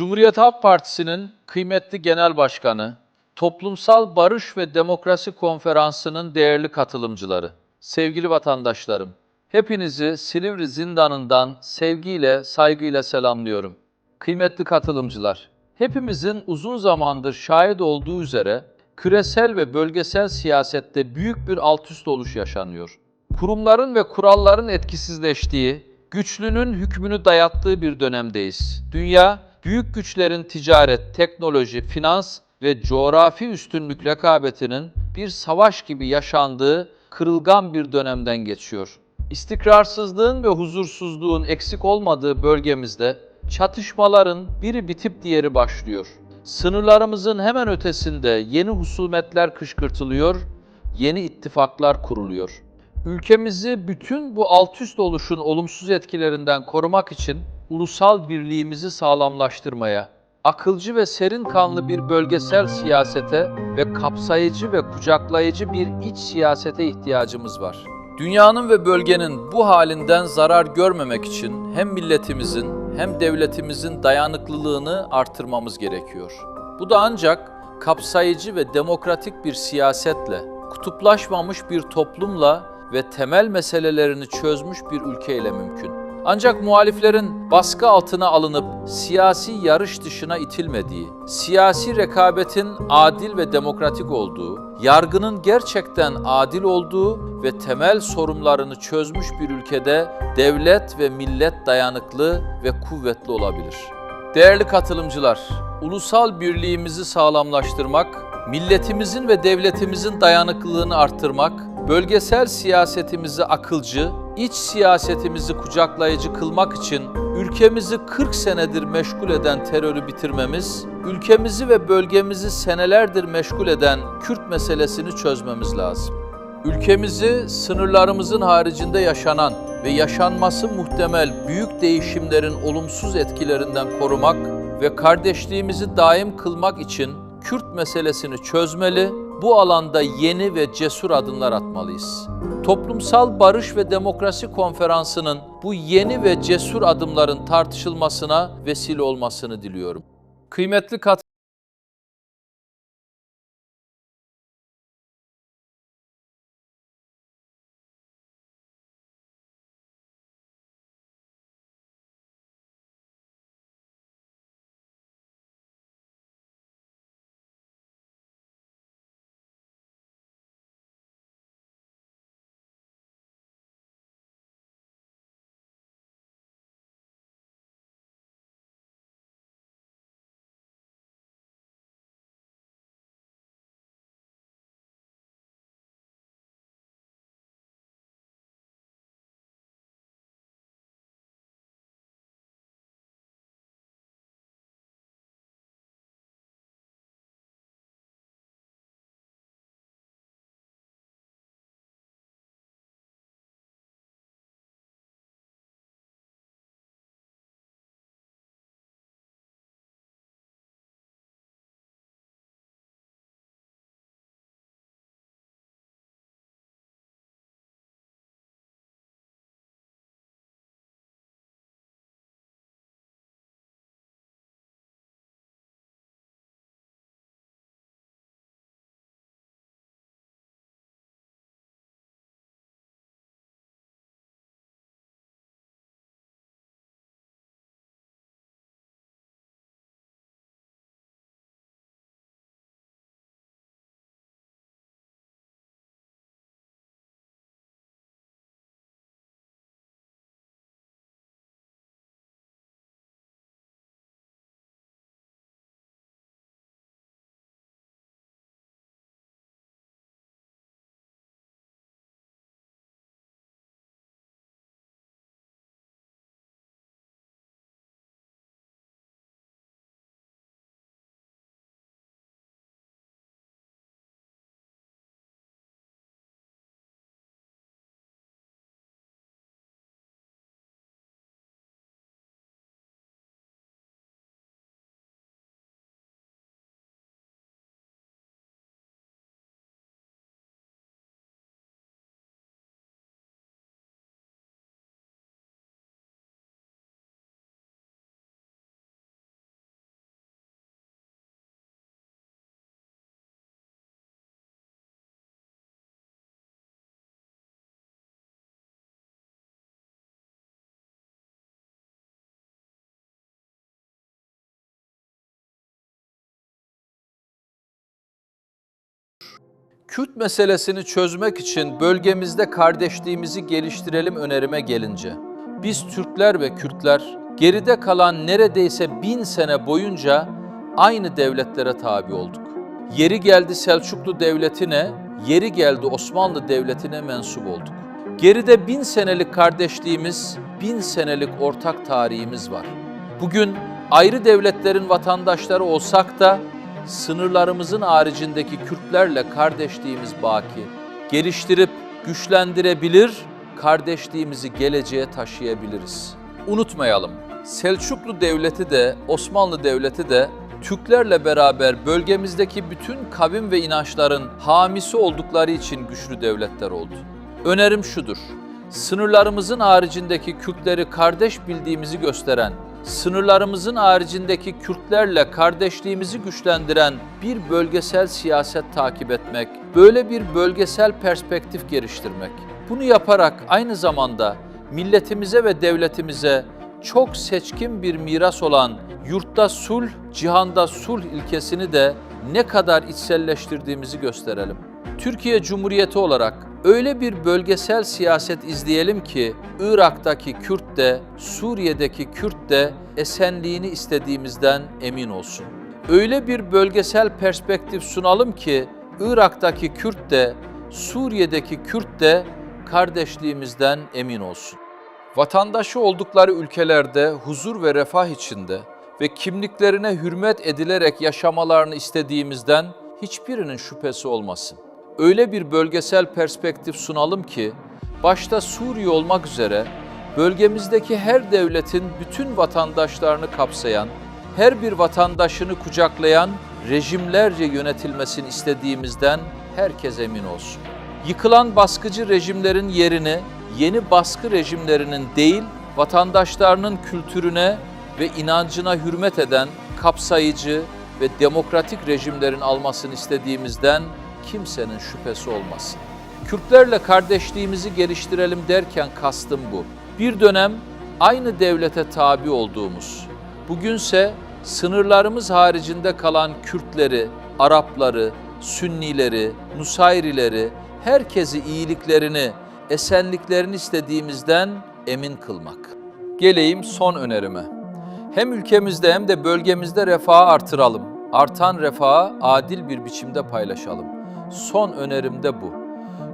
Cumhuriyet Halk Partisi'nin kıymetli genel başkanı, Toplumsal Barış ve Demokrasi Konferansı'nın değerli katılımcıları, sevgili vatandaşlarım, hepinizi Silivri Zindanı'ndan sevgiyle, saygıyla selamlıyorum. Kıymetli katılımcılar, hepimizin uzun zamandır şahit olduğu üzere küresel ve bölgesel siyasette büyük bir altüst oluş yaşanıyor. Kurumların ve kuralların etkisizleştiği, güçlünün hükmünü dayattığı bir dönemdeyiz. Dünya, büyük güçlerin ticaret, teknoloji, finans ve coğrafi üstünlük rekabetinin bir savaş gibi yaşandığı kırılgan bir dönemden geçiyor. İstikrarsızlığın ve huzursuzluğun eksik olmadığı bölgemizde çatışmaların biri bitip diğeri başlıyor. Sınırlarımızın hemen ötesinde yeni husumetler kışkırtılıyor, yeni ittifaklar kuruluyor. Ülkemizi bütün bu altüst oluşun olumsuz etkilerinden korumak için ulusal birliğimizi sağlamlaştırmaya, akılcı ve serin kanlı bir bölgesel siyasete ve kapsayıcı ve kucaklayıcı bir iç siyasete ihtiyacımız var. Dünyanın ve bölgenin bu halinden zarar görmemek için hem milletimizin hem devletimizin dayanıklılığını artırmamız gerekiyor. Bu da ancak kapsayıcı ve demokratik bir siyasetle, kutuplaşmamış bir toplumla ve temel meselelerini çözmüş bir ülkeyle mümkün. Ancak muhaliflerin baskı altına alınıp siyasi yarış dışına itilmediği, siyasi rekabetin adil ve demokratik olduğu, yargının gerçekten adil olduğu ve temel sorunlarını çözmüş bir ülkede devlet ve millet dayanıklı ve kuvvetli olabilir. Değerli katılımcılar, ulusal birliğimizi sağlamlaştırmak, milletimizin ve devletimizin dayanıklılığını arttırmak, bölgesel siyasetimizi akılcı, iç siyasetimizi kucaklayıcı kılmak için ülkemizi 40 senedir meşgul eden terörü bitirmemiz, ülkemizi ve bölgemizi senelerdir meşgul eden Kürt meselesini çözmemiz lazım. Ülkemizi sınırlarımızın haricinde yaşanan ve yaşanması muhtemel büyük değişimlerin olumsuz etkilerinden korumak ve kardeşliğimizi daim kılmak için Kürt meselesini çözmeli, bu alanda yeni ve cesur adımlar atmalıyız. Toplumsal Barış ve Demokrasi Konferansı'nın bu yeni ve cesur adımların tartışılmasına vesile olmasını diliyorum. Kıymetli kat Kürt meselesini çözmek için bölgemizde kardeşliğimizi geliştirelim önerime gelince, biz Türkler ve Kürtler geride kalan neredeyse bin sene boyunca aynı devletlere tabi olduk. Yeri geldi Selçuklu Devleti'ne, yeri geldi Osmanlı Devleti'ne mensup olduk. Geride bin senelik kardeşliğimiz, bin senelik ortak tarihimiz var. Bugün ayrı devletlerin vatandaşları olsak da sınırlarımızın haricindeki Kürtlerle kardeşliğimiz baki. Geliştirip güçlendirebilir, kardeşliğimizi geleceğe taşıyabiliriz. Unutmayalım, Selçuklu Devleti de Osmanlı Devleti de Türklerle beraber bölgemizdeki bütün kavim ve inançların hamisi oldukları için güçlü devletler oldu. Önerim şudur, sınırlarımızın haricindeki Kürtleri kardeş bildiğimizi gösteren, sınırlarımızın haricindeki Kürtlerle kardeşliğimizi güçlendiren bir bölgesel siyaset takip etmek, böyle bir bölgesel perspektif geliştirmek. Bunu yaparak aynı zamanda milletimize ve devletimize çok seçkin bir miras olan yurtta sulh, cihanda sulh ilkesini de ne kadar içselleştirdiğimizi gösterelim. Türkiye Cumhuriyeti olarak öyle bir bölgesel siyaset izleyelim ki Irak'taki Kürt de, Suriye'deki Kürt de esenliğini istediğimizden emin olsun. Öyle bir bölgesel perspektif sunalım ki Irak'taki Kürt de, Suriye'deki Kürt de kardeşliğimizden emin olsun. Vatandaşı oldukları ülkelerde huzur ve refah içinde ve kimliklerine hürmet edilerek yaşamalarını istediğimizden hiçbirinin şüphesi olmasın. Öyle bir bölgesel perspektif sunalım ki başta Suriye olmak üzere bölgemizdeki her devletin bütün vatandaşlarını kapsayan, her bir vatandaşını kucaklayan rejimlerce yönetilmesini istediğimizden herkes emin olsun. Yıkılan baskıcı rejimlerin yerini yeni baskı rejimlerinin değil, vatandaşlarının kültürüne ve inancına hürmet eden kapsayıcı ve demokratik rejimlerin almasını istediğimizden kimsenin şüphesi olmasın. Kürtlerle kardeşliğimizi geliştirelim derken kastım bu. Bir dönem aynı devlete tabi olduğumuz, bugünse sınırlarımız haricinde kalan Kürtleri, Arapları, Sünnileri, Nusayrileri, herkesi iyiliklerini, esenliklerini istediğimizden emin kılmak. Geleyim son önerime. Hem ülkemizde hem de bölgemizde refahı artıralım. Artan refahı adil bir biçimde paylaşalım. Son önerim de bu.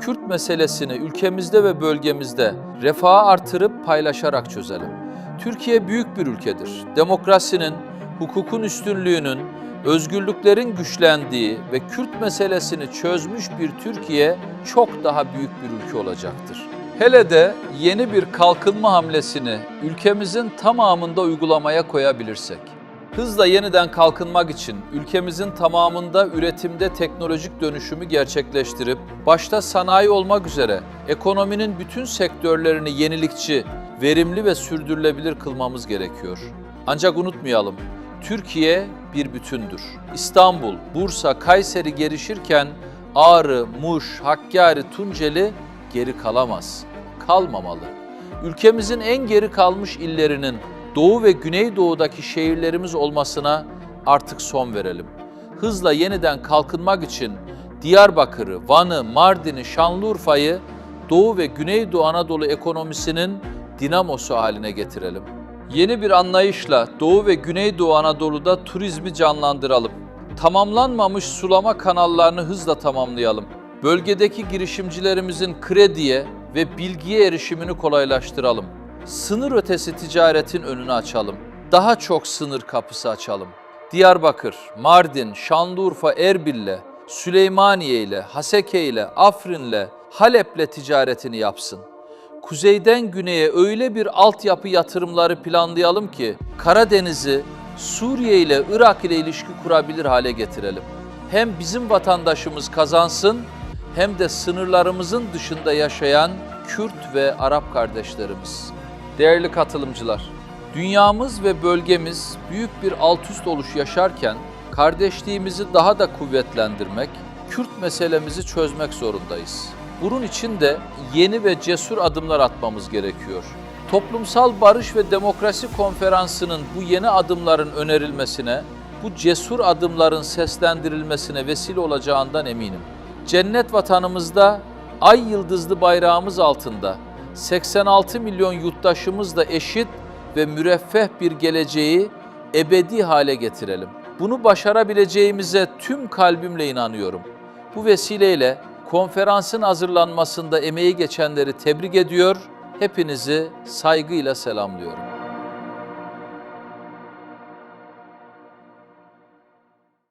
Kürt meselesini ülkemizde ve bölgemizde refahı artırıp paylaşarak çözelim. Türkiye büyük bir ülkedir. Demokrasinin, hukukun üstünlüğünün, özgürlüklerin güçlendiği ve Kürt meselesini çözmüş bir Türkiye çok daha büyük bir ülke olacaktır. Hele de yeni bir kalkınma hamlesini ülkemizin tamamında uygulamaya koyabilirsek. Hızla yeniden kalkınmak için ülkemizin tamamında üretimde teknolojik dönüşümü gerçekleştirip başta sanayi olmak üzere ekonominin bütün sektörlerini yenilikçi, verimli ve sürdürülebilir kılmamız gerekiyor. Ancak unutmayalım, Türkiye bir bütündür. İstanbul, Bursa, Kayseri gelişirken Ağrı, Muş, Hakkari, Tunceli geri kalamaz. Kalmamalı. Ülkemizin en geri kalmış illerinin Doğu ve Güneydoğu'daki şehirlerimiz olmasına artık son verelim. Hızla yeniden kalkınmak için Diyarbakır'ı, Van'ı, Mardin'i, Şanlıurfa'yı Doğu ve Güneydoğu Anadolu ekonomisinin dinamosu haline getirelim. Yeni bir anlayışla Doğu ve Güneydoğu Anadolu'da turizmi canlandıralım. Tamamlanmamış sulama kanallarını hızla tamamlayalım. Bölgedeki girişimcilerimizin krediye ve bilgiye erişimini kolaylaştıralım. Sınır ötesi ticaretin önünü açalım. Daha çok sınır kapısı açalım. Diyarbakır, Mardin, Şanlıurfa, Erbil'le, Süleymaniye ile, Haseke ile, Afrin'le, Halep'le ticaretini yapsın kuzeyden güneye öyle bir altyapı yatırımları planlayalım ki Karadeniz'i Suriye ile Irak ile ilişki kurabilir hale getirelim. Hem bizim vatandaşımız kazansın hem de sınırlarımızın dışında yaşayan Kürt ve Arap kardeşlerimiz. Değerli katılımcılar, dünyamız ve bölgemiz büyük bir alt üst oluş yaşarken kardeşliğimizi daha da kuvvetlendirmek, Kürt meselemizi çözmek zorundayız. Bunun için de yeni ve cesur adımlar atmamız gerekiyor. Toplumsal Barış ve Demokrasi Konferansı'nın bu yeni adımların önerilmesine, bu cesur adımların seslendirilmesine vesile olacağından eminim. cennet vatanımızda ay yıldızlı bayrağımız altında 86 milyon yurttaşımızla eşit ve müreffeh bir geleceği ebedi hale getirelim. Bunu başarabileceğimize tüm kalbimle inanıyorum. Bu vesileyle konferansın hazırlanmasında emeği geçenleri tebrik ediyor, hepinizi saygıyla selamlıyorum.